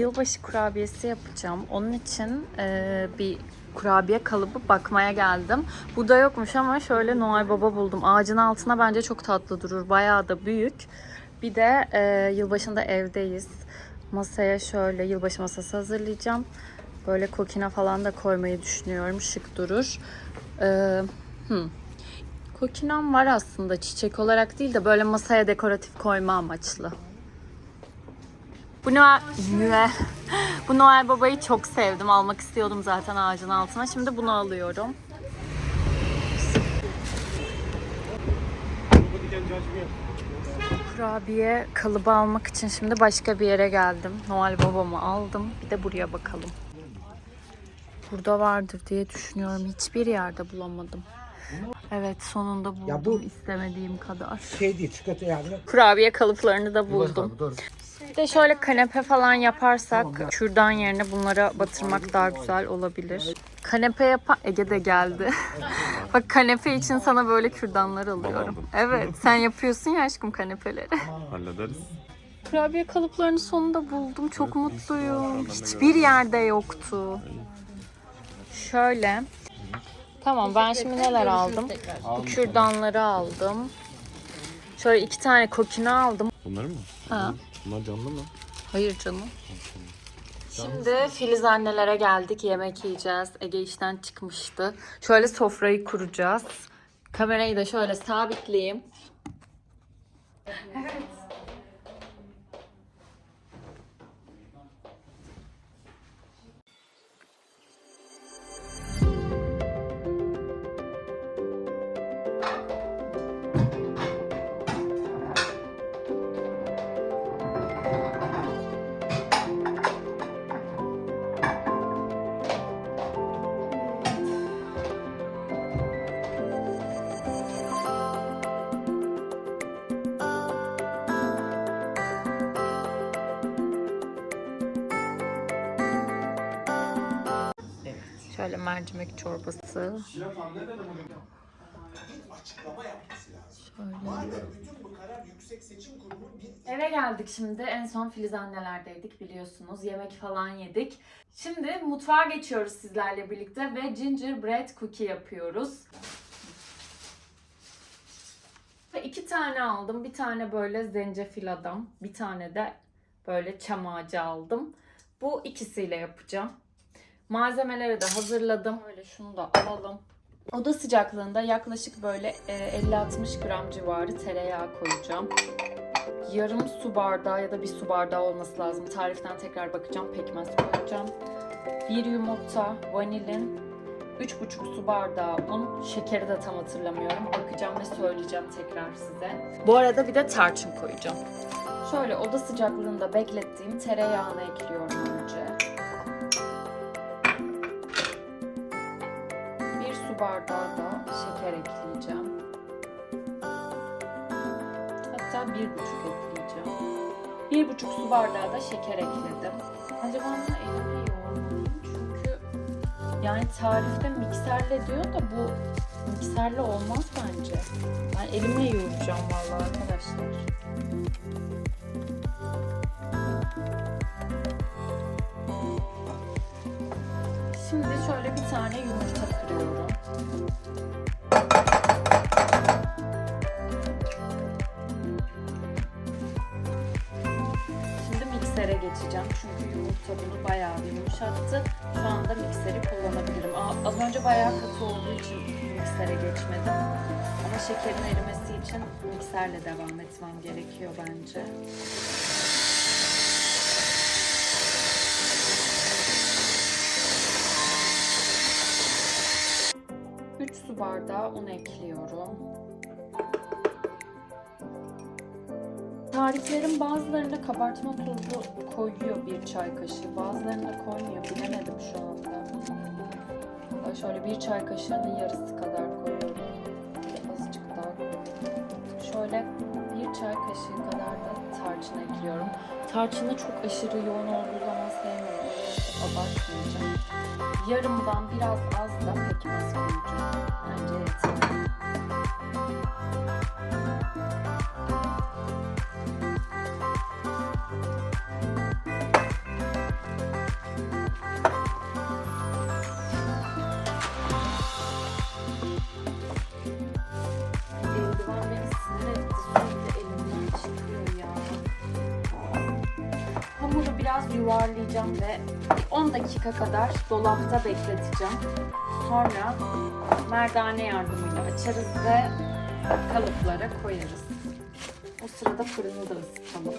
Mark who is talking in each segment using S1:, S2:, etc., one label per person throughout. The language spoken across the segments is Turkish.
S1: yılbaşı kurabiyesi yapacağım. Onun için e, bir kurabiye kalıbı bakmaya geldim. Burada yokmuş ama şöyle Noel Baba buldum. Ağacın altına bence çok tatlı durur. Bayağı da büyük. Bir de e, yılbaşında evdeyiz. Masaya şöyle yılbaşı masası hazırlayacağım. Böyle kokina falan da koymayı düşünüyorum. Şık durur. Ee, hmm. Kokinam var aslında çiçek olarak değil de böyle masaya dekoratif koyma amaçlı. Bu Noel, Noel. Bu Noel Baba'yı çok sevdim. Almak istiyordum zaten ağacın altına. Şimdi bunu alıyorum. Kurabiye kalıbı almak için şimdi başka bir yere geldim. Noel Babamı aldım. Bir de buraya bakalım. Burada vardır diye düşünüyorum. Hiçbir yerde bulamadım. Evet sonunda buldum
S2: Ya bu-
S1: istemediğim kadar.
S2: Şey değil çikolata yani.
S1: Kurabiye kalıplarını da buldum. Bir de şöyle kanepe falan yaparsak kürdan yerine bunlara batırmak daha güzel olabilir. Kanepe yapan Ege de geldi. Bak kanepe için sana böyle kürdanlar alıyorum.
S3: aldım.
S1: Evet sen yapıyorsun ya aşkım kanepeleri.
S3: Hallederiz.
S1: Kurabiye kalıplarını sonunda buldum. Çok mutluyum. Hiçbir yerde yoktu. Şöyle. Tamam ben şimdi neler aldım? Bu kürdanları aldım. Şöyle iki tane kokina aldım.
S3: Bunları mı?
S1: Ha.
S3: Bunlar canlı mı?
S1: Hayır canım. Şimdi Filiz annelere geldik. Yemek yiyeceğiz. Ege işten çıkmıştı. Şöyle sofrayı kuracağız. Kamerayı da şöyle sabitleyeyim. Evet. Mercimek çorbası. Şöyle. Eve geldik şimdi. En son Filiz annelerdeydik biliyorsunuz. Yemek falan yedik. Şimdi mutfağa geçiyoruz sizlerle birlikte ve gingerbread cookie yapıyoruz. Ve iki tane aldım. Bir tane böyle zencefil adam. Bir tane de böyle çam ağacı aldım. Bu ikisiyle yapacağım. Malzemeleri de hazırladım. Böyle şunu da alalım. Oda sıcaklığında yaklaşık böyle e, 50-60 gram civarı tereyağı koyacağım. Yarım su bardağı ya da bir su bardağı olması lazım. Tariften tekrar bakacağım. Pekmez koyacağım. Bir yumurta, vanilin, 3,5 su bardağı un. Şekeri de tam hatırlamıyorum. Bakacağım ve söyleyeceğim tekrar size. Bu arada bir de tarçın koyacağım. Şöyle oda sıcaklığında beklettiğim tereyağını ekliyorum su bardağı da şeker ekleyeceğim. Hatta bir buçuk ekleyeceğim. Bir buçuk su bardağı da şeker ekledim. Acaba bunu elimle yoğurmalıyım çünkü yani tarifte mikserle diyor da bu mikserle olmaz bence. Ben elimle yoğuracağım vallahi arkadaşlar. Şimdi şöyle bir tane yumurta kırıyorum. Şimdi miksere geçeceğim çünkü yumurta bunu bayağı bir yumuşattı. Şu anda mikseri kullanabilirim. Aa, az önce bayağı katı olduğu için miksere geçmedim. Ama şekerin erimesi için mikserle devam etmem gerekiyor bence. Su bardağı un ekliyorum. Tariflerin bazılarında kabartma tozu koyuyor bir çay kaşığı, bazılarında koymuyor. Bilemedim şu anda. Şöyle bir çay kaşığının yarısı kadar koyuyorum. Azıcık daha koyuyorum. Şöyle bir çay kaşığı kadar da tarçın ekliyorum. Tarçını çok aşırı yoğun olduğu zaman sevmiyorum abartmayacağım. Yarımdan biraz az da pekmez koyacağım. Bence yeterli. biraz yuvarlayacağım ve 10 dakika kadar dolapta bekleteceğim. Sonra merdane yardımıyla açarız ve kalıplara koyarız. O sırada fırını da ısıtalım.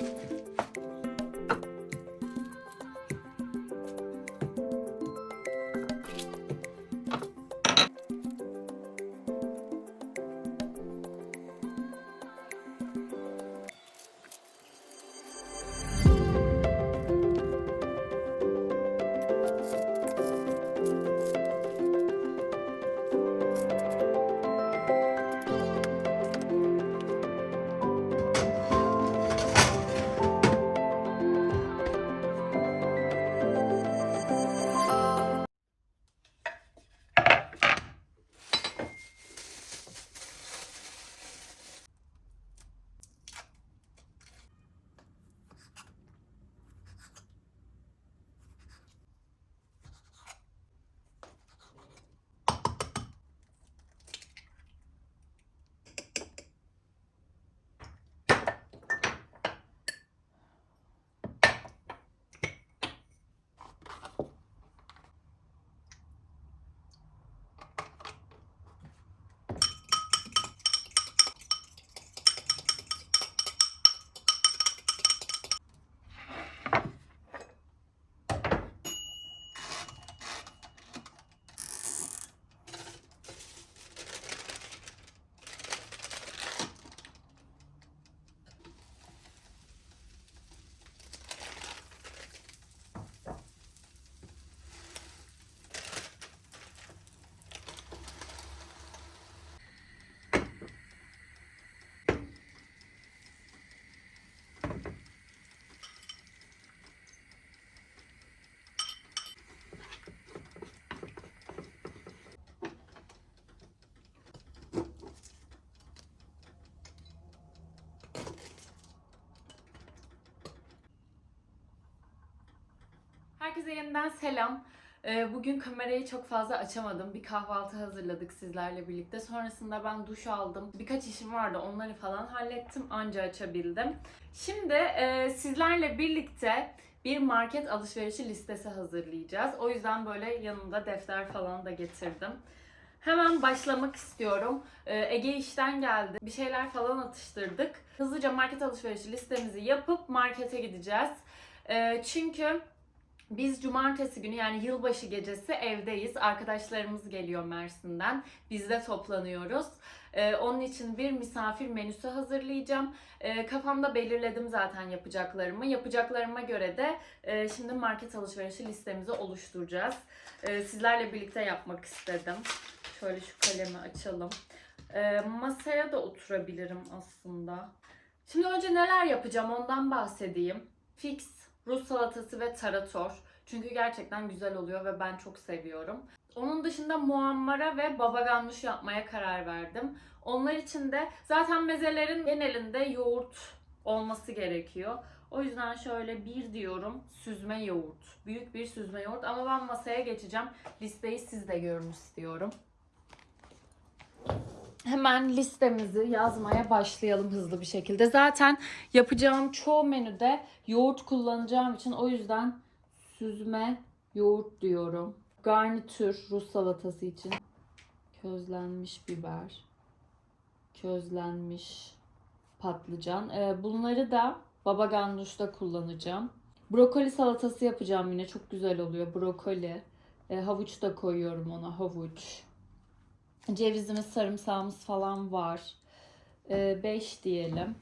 S1: Herkese yeniden selam. Ee, Bugün kamerayı çok fazla açamadım. Bir kahvaltı hazırladık sizlerle birlikte. Sonrasında ben duş aldım. Birkaç işim vardı. Onları falan hallettim. Anca açabildim. Şimdi e, sizlerle birlikte bir market alışverişi listesi hazırlayacağız. O yüzden böyle yanımda defter falan da getirdim. Hemen başlamak istiyorum. Ee, Ege işten geldi. Bir şeyler falan atıştırdık. Hızlıca market alışverişi listemizi yapıp markete gideceğiz. Ee, Çünkü biz cumartesi günü yani yılbaşı gecesi evdeyiz. Arkadaşlarımız geliyor Mersin'den. Biz de toplanıyoruz. Ee, onun için bir misafir menüsü hazırlayacağım. Ee, kafamda belirledim zaten yapacaklarımı. Yapacaklarıma göre de e, şimdi market alışverişi listemizi oluşturacağız. Ee, sizlerle birlikte yapmak istedim. Şöyle şu kalemi açalım. Ee, masaya da oturabilirim aslında. Şimdi önce neler yapacağım ondan bahsedeyim. Fix, Rus salatası ve tarator. Çünkü gerçekten güzel oluyor ve ben çok seviyorum. Onun dışında muammara ve baba ganoush yapmaya karar verdim. Onlar için de zaten mezelerin genelinde yoğurt olması gerekiyor. O yüzden şöyle bir diyorum süzme yoğurt. Büyük bir süzme yoğurt ama ben masaya geçeceğim. Listeyi siz de görün istiyorum. Hemen listemizi yazmaya başlayalım hızlı bir şekilde. Zaten yapacağım çoğu menüde yoğurt kullanacağım için o yüzden süzme yoğurt diyorum. Garnitür Rus salatası için közlenmiş biber, közlenmiş patlıcan. Ee, bunları da baba ganoush'ta kullanacağım. Brokoli salatası yapacağım yine çok güzel oluyor brokoli. Ee, havuç da koyuyorum ona havuç. Cevizimiz, sarımsağımız falan var. 5 diyelim.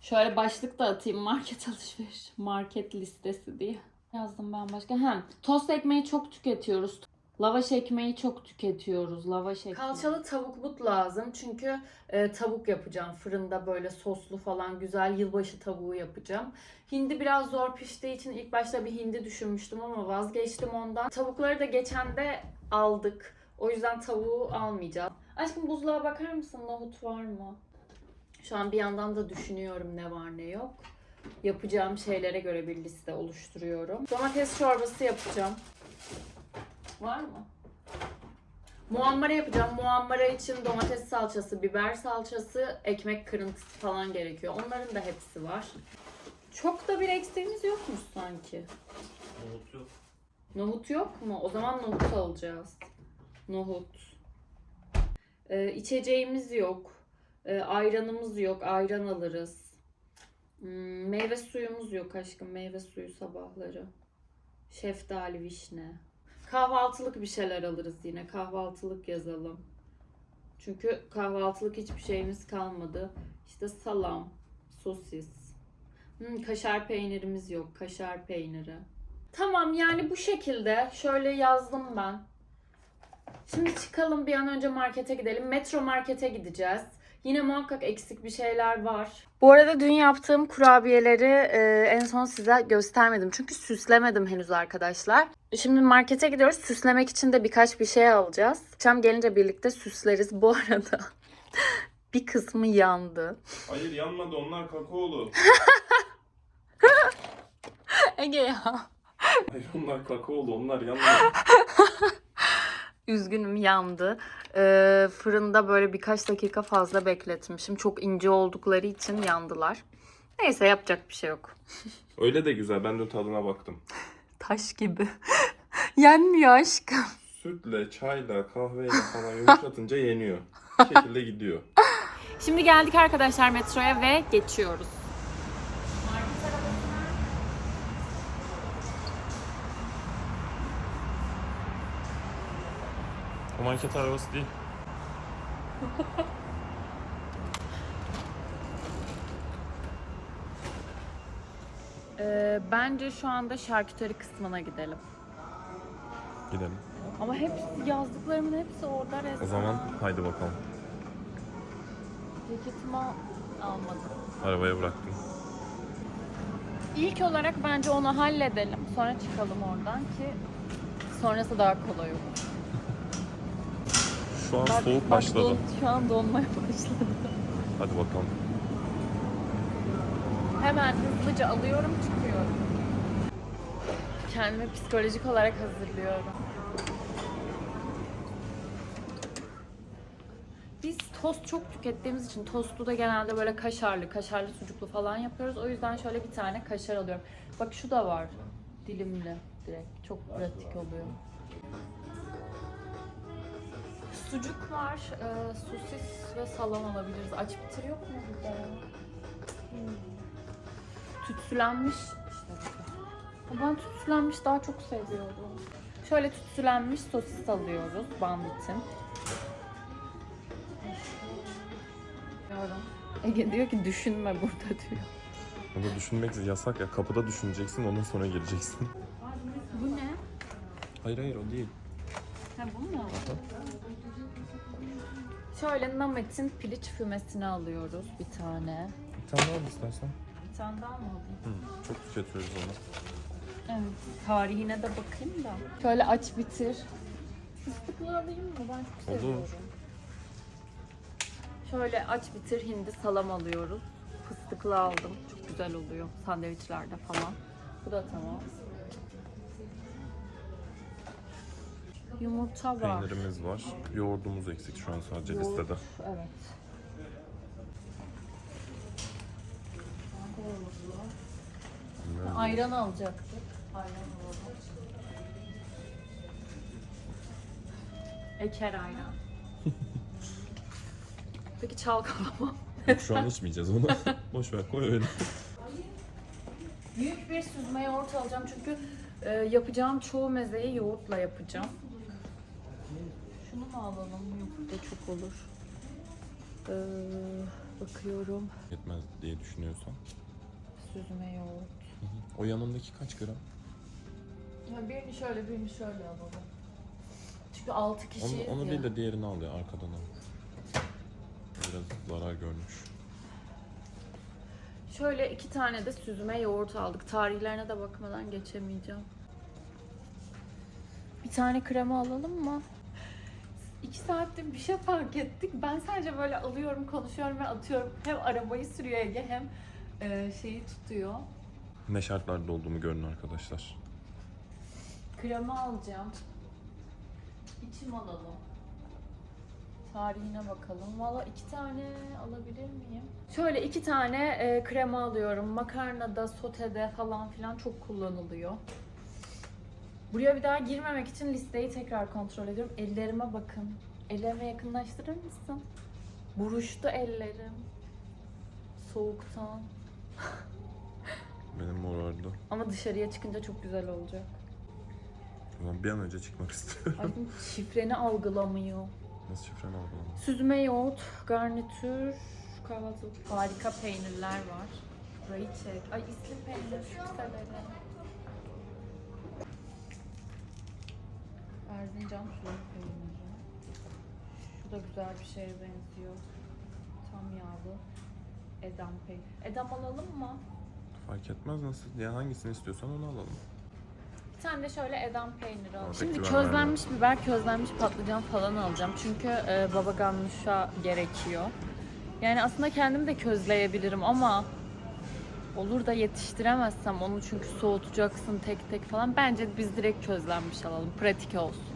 S1: Şöyle başlık da atayım market alışveriş, market listesi diye. Yazdım ben başka. Hem tost ekmeği çok tüketiyoruz. Lavaş ekmeği çok tüketiyoruz. Lavaş ekmeği. Kalçalı tavuk but lazım. Çünkü e, tavuk yapacağım. Fırında böyle soslu falan güzel yılbaşı tavuğu yapacağım. Hindi biraz zor piştiği için ilk başta bir hindi düşünmüştüm ama vazgeçtim ondan. Tavukları da geçen de aldık. O yüzden tavuğu almayacağım. Aşkım buzluğa bakar mısın? Nohut var mı? Şu an bir yandan da düşünüyorum ne var ne yok. Yapacağım şeylere göre bir liste oluşturuyorum. Domates çorbası yapacağım. Var mı? Muammara yapacağım. Muammara için domates salçası, biber salçası, ekmek kırıntısı falan gerekiyor. Onların da hepsi var. Çok da bir eksiğimiz yokmuş sanki.
S2: Nohut yok.
S1: Nohut yok mu? O zaman nohut alacağız. Nohut. Ee, içeceğimiz yok. Ee, ayranımız yok. Ayran alırız. Hmm, meyve suyumuz yok aşkım. Meyve suyu sabahları. Şeftali, vişne. Kahvaltılık bir şeyler alırız yine. Kahvaltılık yazalım. Çünkü kahvaltılık hiçbir şeyimiz kalmadı. İşte salam, sosis. Hmm, kaşar peynirimiz yok. Kaşar peyniri. Tamam yani bu şekilde şöyle yazdım ben. Şimdi çıkalım bir an önce markete gidelim. Metro markete gideceğiz. Yine muhakkak eksik bir şeyler var. Bu arada dün yaptığım kurabiyeleri e, en son size göstermedim. Çünkü süslemedim henüz arkadaşlar. Şimdi markete gidiyoruz. Süslemek için de birkaç bir şey alacağız. Akşam gelince birlikte süsleriz. Bu arada bir kısmı yandı.
S2: Hayır yanmadı onlar kakaolu.
S1: Ege ya.
S2: Hayır onlar kakaolu onlar yanmadı.
S1: Üzgünüm yandı. Ee, fırında böyle birkaç dakika fazla bekletmişim. Çok ince oldukları için yandılar. Neyse yapacak bir şey yok.
S2: Öyle de güzel ben de tadına baktım.
S1: Taş gibi. Yenmiyor aşkım.
S2: Sütle, çayla, kahveyle falan yumuşatınca yeniyor. Bu şekilde gidiyor.
S1: Şimdi geldik arkadaşlar metroya ve geçiyoruz.
S2: O market arabası değil.
S1: Ee, bence şu anda şarküteri kısmına gidelim.
S2: Gidelim.
S1: Ama hepsi yazdıklarımın hepsi orada resmen.
S2: O zaman haydi bakalım.
S1: Ceketimi almadım.
S2: Arabaya bıraktım.
S1: İlk olarak bence onu halledelim. Sonra çıkalım oradan ki sonrası daha kolay olur.
S2: Şu an
S1: Bak-
S2: soğuk
S1: bak
S2: başladı.
S1: don- şu an donmaya başladı.
S2: Hadi bakalım.
S1: Hemen hızlıca alıyorum çıkıyorum. Kendimi psikolojik olarak hazırlıyorum. Biz tost çok tükettiğimiz için tostu da genelde böyle kaşarlı, kaşarlı sucuklu falan yapıyoruz. O yüzden şöyle bir tane kaşar alıyorum. Bak şu da var. Dilimli direkt. Çok pratik oluyor. Sucuk var, e, sosis ve salam alabiliriz. Aç bitir yok mu burada? Hmm. Tütsülenmiş işte burada. Ben tütsülenmiş daha çok seviyorum. Şöyle tütsülenmiş sosis alıyoruz banditin. Diyorum. Ege diyor ki düşünme burada diyor.
S2: Onu düşünmek yasak ya. Kapıda düşüneceksin ondan sonra gireceksin.
S1: Bu ne?
S2: Hayır hayır o değil.
S1: Ha bu mu? Şöyle Namet'in piliç fümesini alıyoruz bir tane.
S2: Bir tane al istersen.
S1: Bir tane daha mı alayım?
S2: Hı, çok tüketiyoruz onu.
S1: Evet. Tarihine de bakayım da. Şöyle aç bitir. Fıstıklı alayım mı? Ben çok
S2: Olur.
S1: seviyorum. Şöyle aç bitir hindi salam alıyoruz. Fıstıklı aldım. Çok güzel oluyor sandviçlerde falan. Bu da tamam. Yumurta var.
S2: Peynirimiz var. Yoğurdumuz eksik şu an sadece
S1: Yoğurt,
S2: listede.
S1: Evet. Ayran alacaktık. Ayran alalım. Eker ayran. Peki çalkalama.
S2: Yok, şu an içmeyeceğiz onu. Boş ver koy öyle.
S1: Büyük bir süzme yoğurt alacağım çünkü e, yapacağım çoğu mezeyi yoğurtla yapacağım. Şunu mu alalım? Yok bu da çok olur. Ee, bakıyorum.
S2: Yetmez diye düşünüyorsan.
S1: Süzme yoğurt.
S2: O yanındaki kaç gram?
S1: Ya birini şöyle birini şöyle alalım. Çünkü 6 kişiyiz
S2: Onu, onu
S1: ya.
S2: değil de diğerini al ya arkadan al. Biraz zarar görmüş.
S1: Şöyle iki tane de süzme yoğurt aldık. Tarihlerine de bakmadan geçemeyeceğim. Bir tane krema alalım mı? İki saattir bir şey fark ettik. Ben sadece böyle alıyorum, konuşuyorum ve atıyorum. Hem arabayı sürüyor Ege hem e, şeyi tutuyor.
S2: Ne şartlarda olduğumu görün arkadaşlar.
S1: Krema alacağım. İçim alalım. Tarihine bakalım. Valla iki tane alabilir miyim? Şöyle iki tane e, krema alıyorum. Makarnada, sotede falan filan çok kullanılıyor. Buraya bir daha girmemek için listeyi tekrar kontrol ediyorum. Ellerime bakın. Ellerime yakınlaştırır mısın? Buruştu ellerim. Soğuktan.
S2: Benim morardı.
S1: Ama dışarıya çıkınca çok güzel olacak.
S2: Ulan bir an önce çıkmak istiyorum.
S1: Aklım şifreni algılamıyor.
S2: Nasıl şifreni algılamam?
S1: Süzme yoğurt, garnitür, kahvaltı. Harika peynirler var. Burayı çek. Ay isli peynir çok severim. Erzincan sulu peyniri. Şu da güzel bir şeye benziyor. Tam yağlı. Edam peynir. Edam alalım mı?
S2: Fark etmez nasıl. Yani hangisini istiyorsan onu alalım.
S1: Bir tane de şöyle edam peyniri alalım. Şimdi
S2: peki ben
S1: közlenmiş biber, közlenmiş patlıcan falan alacağım. Çünkü e, baba ganuşa gerekiyor. Yani aslında kendim de közleyebilirim ama olur da yetiştiremezsem onu çünkü soğutacaksın tek tek falan. Bence biz direkt közlenmiş alalım. Pratik olsun.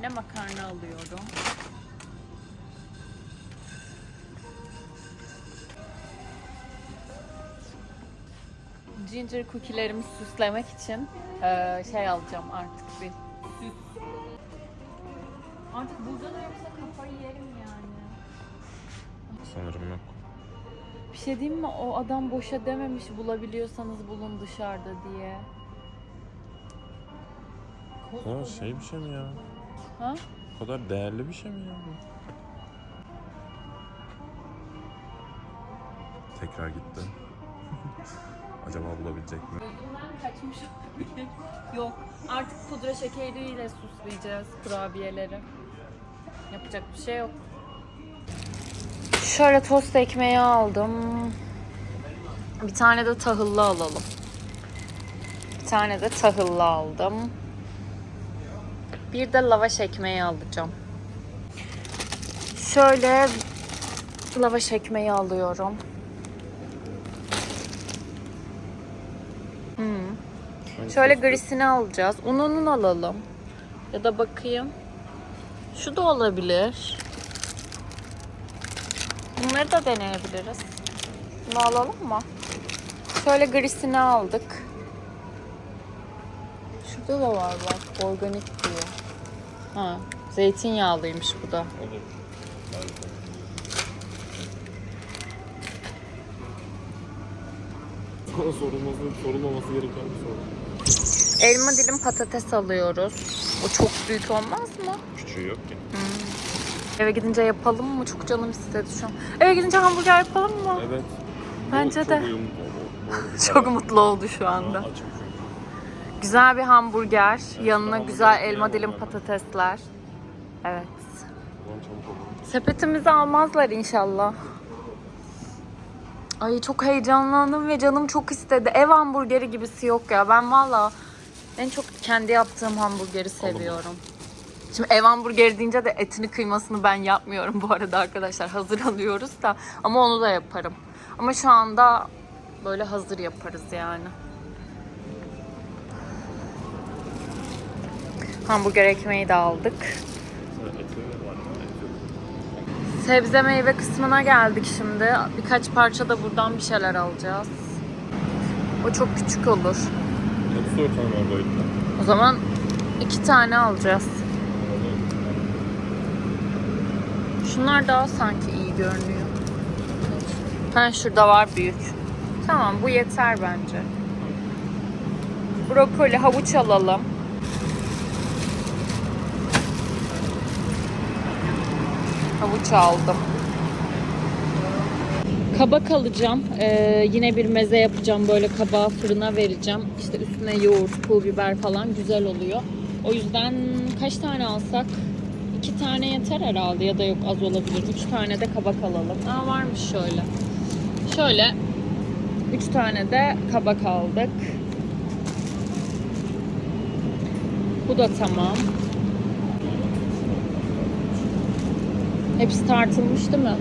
S1: E, penne makarna alıyorum. Ginger cookie'lerimi süslemek için e, şey alacağım artık bir süs. Artık burada da yoksa kafayı yerim yani.
S2: Sanırım yok.
S1: Bir şey diyeyim mi? O adam boşa dememiş bulabiliyorsanız bulun dışarıda diye.
S2: Kadar şey bir şey mi ya?
S1: Ha?
S2: O kadar değerli bir şey mi ya bu? Tekrar gitti. Acaba bulabilecek mi?
S1: Gözümden kaçmış olabilir. Yok. Artık pudra şekeriyle süsleyeceğiz kurabiyeleri. Yapacak bir şey yok. Şöyle tost ekmeği aldım. Bir tane de tahıllı alalım. Bir tane de tahıllı aldım. Bir de lavaş ekmeği alacağım. Şöyle lavaş ekmeği alıyorum. Hmm. Şöyle grisini alacağız. Ununun alalım. Ya da bakayım. Şu da olabilir. Bunları da deneyebiliriz. Bunu alalım mı? Şöyle grisini aldık. Şurada da var bak. Organik diyor. Ha, zeytinyağlıymış bu da.
S2: Olur. Sana sorulması, sorulmaması gereken bir soru.
S1: Elma dilim patates alıyoruz. O çok büyük olmaz mı?
S2: Küçüğü yok ki.
S1: Eve gidince yapalım mı? Çok canım istedi şu an. Eve gidince hamburger yapalım mı?
S2: Evet.
S1: Bence
S2: Bu
S1: de.
S2: Çok uyumlu
S1: Çok mutlu oldu şu anda.
S2: Çünkü.
S1: Güzel bir hamburger, yanına güzel elma dilim patatesler. Evet. Sepetimizi almazlar inşallah. Ay çok heyecanlandım ve canım çok istedi. Ev hamburgeri gibisi yok ya. Ben valla en çok kendi yaptığım hamburgeri seviyorum. Şimdi ev hamburgeri deyince de etini kıymasını ben yapmıyorum bu arada arkadaşlar. Hazır alıyoruz da ama onu da yaparım. Ama şu anda böyle hazır yaparız yani. Hamburger ekmeği de aldık. Sebze meyve kısmına geldik şimdi. Birkaç parça da buradan bir şeyler alacağız. O çok küçük olur.
S2: Eti sorsan var boyutta.
S1: O zaman iki tane alacağız. Şunlar daha sanki iyi görünüyor. Ha şurada var büyük. Tamam bu yeter bence. Brokoli, havuç alalım. Havuç aldım. Kabak alacağım. Ee, yine bir meze yapacağım. Böyle kabağı fırına vereceğim. İşte üstüne yoğurt, pul biber falan güzel oluyor. O yüzden kaç tane alsak? İki tane yeter herhalde ya da yok az olabilir. Üç tane de kabak alalım. Aa varmış şöyle. Şöyle üç tane de kabak aldık. Bu da tamam. Hepsi tartılmış değil mi?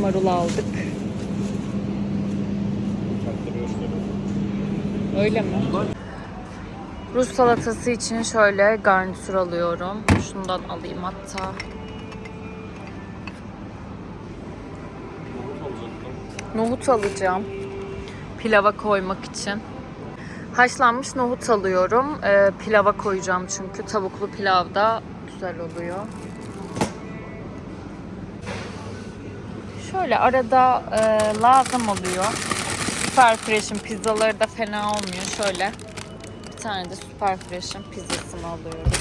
S1: Marul aldık. Öyle mi? Rus salatası için şöyle garnitür alıyorum. Şundan alayım hatta. Nohut alacağım. Pilava koymak için. Haşlanmış nohut alıyorum. Ee, pilava koyacağım çünkü tavuklu pilav da güzel oluyor. Şöyle arada e, lazım oluyor. Super Fresh'in pizzaları da fena olmuyor. Şöyle bir tane de Super Fresh'in pizzasını alıyorum.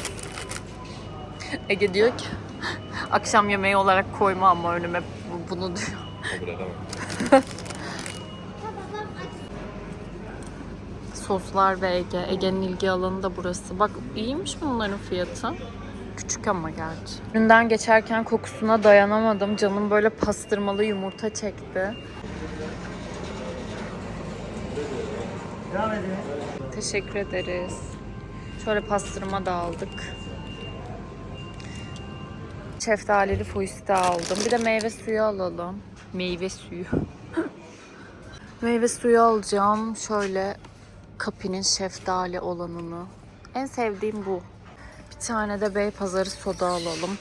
S1: Ege diyor ki akşam yemeği olarak koyma ama önüme bu- bunu diyor.
S2: Kabul edemem.
S1: Soslar ve Ege. Ege'nin ilgi alanı da burası. Bak iyiymiş bunların fiyatı. Küçük ama gerçi. Üründen geçerken kokusuna dayanamadım. Canım böyle pastırmalı yumurta çekti. Teşekkür ederiz. Şöyle pastırma da aldık. Şeftalili fuiste aldım. Bir de meyve suyu alalım. Meyve suyu. meyve suyu alacağım. Şöyle Kapi'nin şeftali olanını. En sevdiğim bu. Bir tane de Beypazarı soda alalım.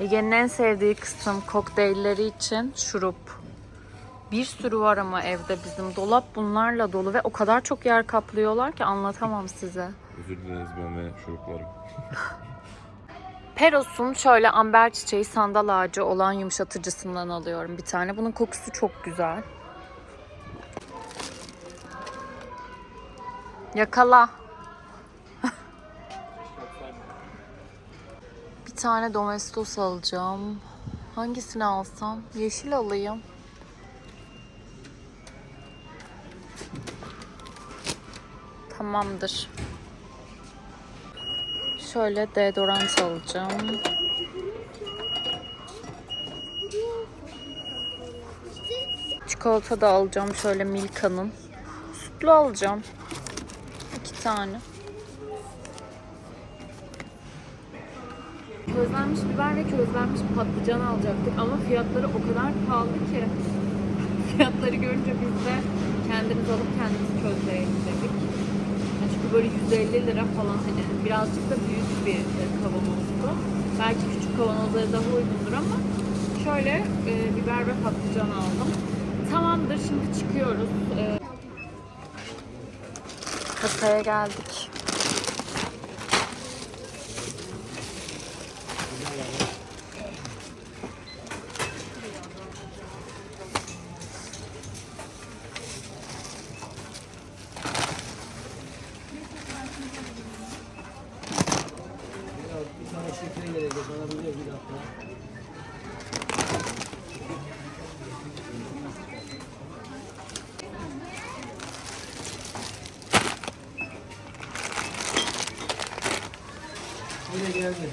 S1: Ege'nin en sevdiği kısım kokteylleri için şurup. Bir sürü var ama evde bizim. Dolap bunlarla dolu ve o kadar çok yer kaplıyorlar ki anlatamam size.
S2: Özür dileriz ben ve şuruplarım.
S1: Peros'un şöyle amber çiçeği sandal ağacı olan yumuşatıcısından alıyorum bir tane. Bunun kokusu çok güzel. Yakala. bir tane domestos alacağım. Hangisini alsam? Yeşil alayım. Tamamdır. Şöyle deodorant alacağım. Çikolata da alacağım şöyle Milka'nın. Sütlü alacağım. Tane. Közlenmiş biber ve közlenmiş patlıcan alacaktık ama fiyatları o kadar pahalı ki. Fiyatları görünce biz de kendimiz alıp kendimiz közleyelim dedik. Yani çünkü böyle 150 lira falan hani birazcık da büyük bir e, kavanozdu. Belki küçük kavanozları daha uygundur ama şöyle e, biber ve patlıcan aldım. Tamamdır şimdi çıkıyoruz. E, kasaya geldik.
S3: Geldi.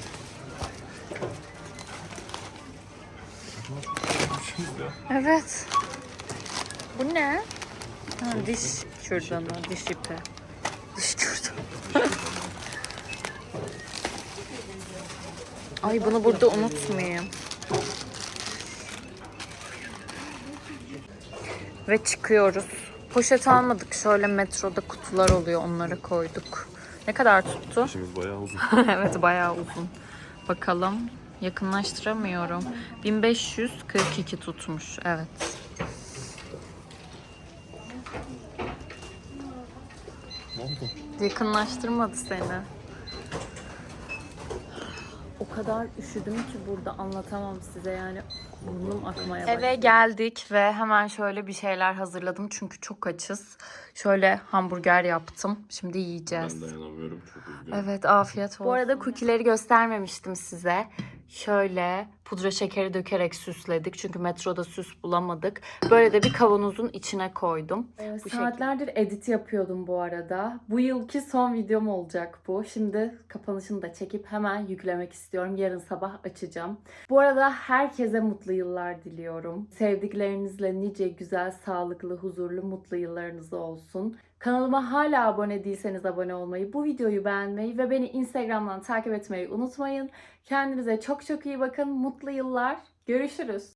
S1: Evet. Bu ne? Ha, diş kürdanı, diş ipi. Diş kürdanı. Ay bunu burada unutmayayım. Ve çıkıyoruz. Poşet almadık. Şöyle metroda kutular oluyor. Onları koyduk. Ne kadar tuttu?
S2: İşimiz bayağı uzun.
S1: evet bayağı uzun. Bakalım. Yakınlaştıramıyorum. 1542 tutmuş. Evet.
S2: ne oldu?
S1: Yakınlaştırmadı seni. O kadar üşüdüm ki burada anlatamam size yani burnum akmaya başladı. Eve geldik ve hemen şöyle bir şeyler hazırladım çünkü çok açız. Şöyle hamburger yaptım. Şimdi yiyeceğiz.
S2: Ben dayanamıyorum çok üzgünüm.
S1: Evet afiyet olsun. Bu arada cookie'leri göstermemiştim size. Şöyle pudra şekeri dökerek süsledik. Çünkü metroda süs bulamadık. Böyle de bir kavanozun içine koydum. Bu Saatlerdir edit yapıyordum bu arada. Bu yılki son videom olacak bu. Şimdi kapanışını da çekip hemen yüklemek istiyorum. Yarın sabah açacağım. Bu arada herkese mutlu yıllar diliyorum. Sevdiklerinizle nice güzel, sağlıklı, huzurlu, mutlu yıllarınız olsun. Kanalıma hala abone değilseniz abone olmayı, bu videoyu beğenmeyi ve beni Instagram'dan takip etmeyi unutmayın. Kendinize çok çok iyi bakın. Mutlu yıllar. Görüşürüz.